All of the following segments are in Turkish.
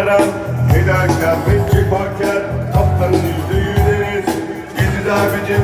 kurtaran Fedakar bekçi korkar Kaptanın yüzü yüzeniz Gizli abicim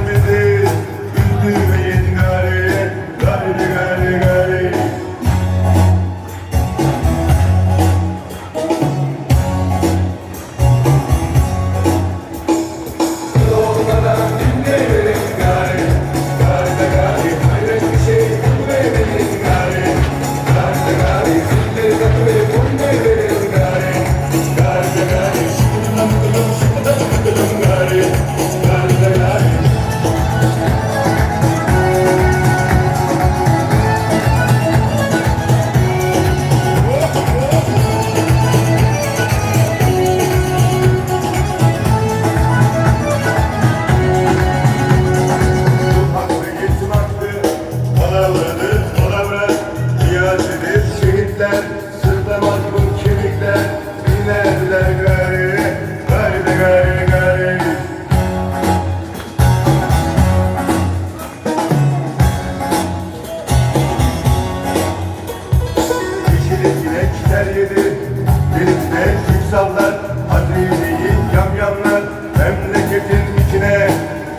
şehitler Sırtlamaz bu kemikler Dinlerdiler gari Gari gari gari Yeşilin yine kiter yedi Denizde küksallar Hazrineyi yamyamlar Memleketin içine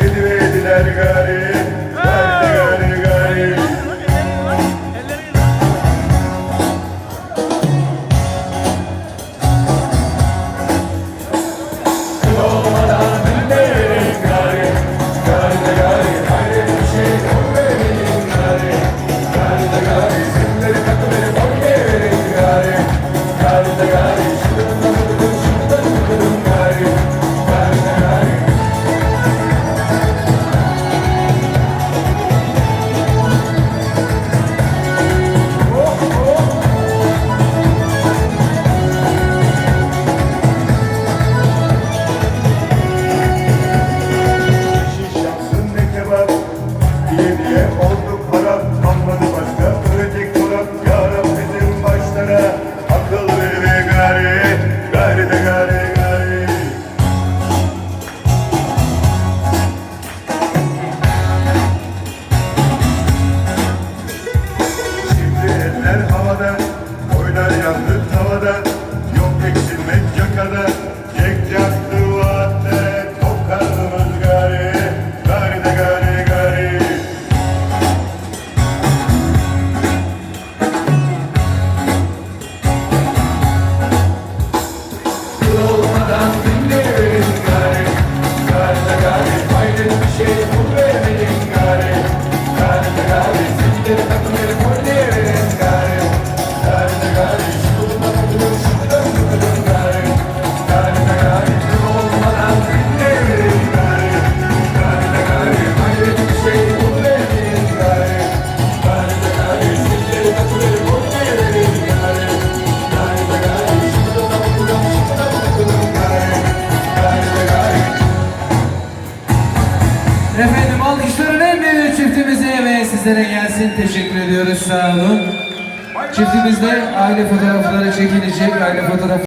de gari sizlere gelsin. Teşekkür ediyoruz. Sağ olun. Çiftimizde aile fotoğrafları çekilecek. Aile fotoğrafı